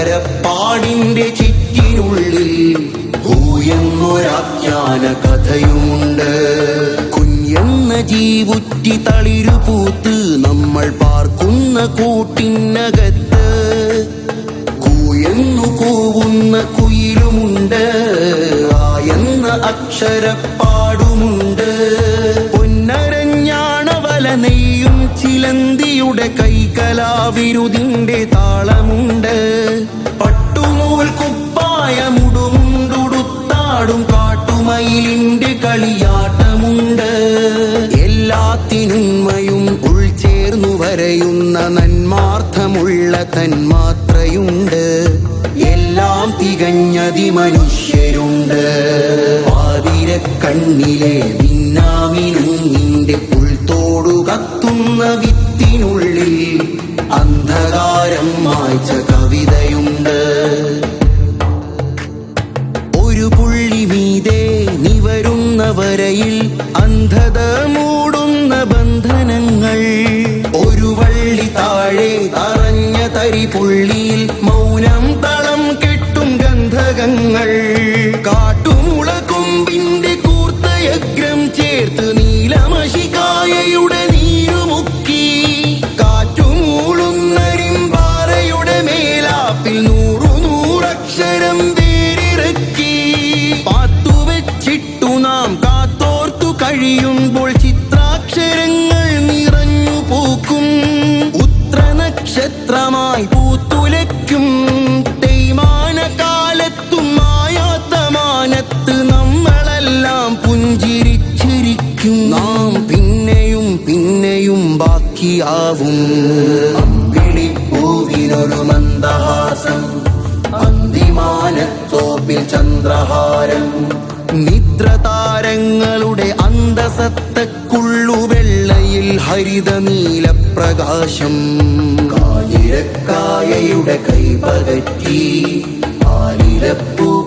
കൈവരപ്പാടിന്റെ ചിറ്റിനുള്ളിൽ ഭൂയെന്നൊരാഖ്യാന കഥയുമുണ്ട്. കുഞ്ഞെന്ന ജീവുറ്റി തളിരു പൂത്ത് നമ്മൾ പാർക്കുന്ന കൂട്ടിനകത്ത് കൂയെന്നു കൂവുന്ന കുയിലുമുണ്ട്. ആയെന്ന അക്ഷരപ്പാടുമുണ്ട്. ചിലന്തിയുടെ കൈകലാവിരുതിന്റെ താളമുണ്ട്. പട്ടുനൂൽ കുപ്പായമുടുമുണ്ടുടുത്താടും കാട്ടുമയിലിന്റെ കളിയാട്ടമുണ്ട്. എല്ലാത്തിനുന്മയും ഉൾചേർന്നു വരയുന്ന നന്മാർത്ഥമുള്ള തന്മാത്രയുണ്ട്. എല്ലാം തികഞ്ഞതി മനുഷ്യരുണ്ട് കണ്ണിലെ ഭിന്നാമിനുങ്ങിന്റെ ഉൾത്തോടു കത്തുന്ന മായ്ച്ച കവിതയുണ്ട്. ഒരു പുള്ളി മീതെ നിവരുന്ന വരയിൽ അന്ധത മൂടുന്ന ബന്ധനങ്ങൾ. ഒരു വള്ളി താഴെ തറഞ്ഞ തരി പുള്ളിയിൽ മൗനം തളം കെട്ടും ഗന്ധകങ്ങൾ. മേലാപ്പിൽ നൂറു നൂറക്ഷരം വേരിറക്കി. പാത്തുവെച്ചിട്ടു നാം കാത്തോർത്തു കഴിയുമ്പോൾ ചിത്രാക്ഷരങ്ങൾ നിറഞ്ഞു പൂക്കും. ഉത്രനക്ഷത്രമായി പൂത്തുലയ്ക്കും. തേയ്മാന കാലത്തും മായാത്ത നമ്മളെല്ലാം പുഞ്ചിരിച്ചിരിക്കും. നാം പിന്നെയും പിന്നെയും ബാക്കിയാവും. മന്ദഹാസം അന്തിമാനത്തോപ്പിൽ ചന്ദ്രഹാരം. നിദ്രതാരങ്ങളുടെ അന്തസത്തക്കുള്ളു വെള്ളയിൽ ഹരിത നീലപ്രകാശം കായിരക്കായയുടെ കൈപകറ്റി ആലിലപ്പൂ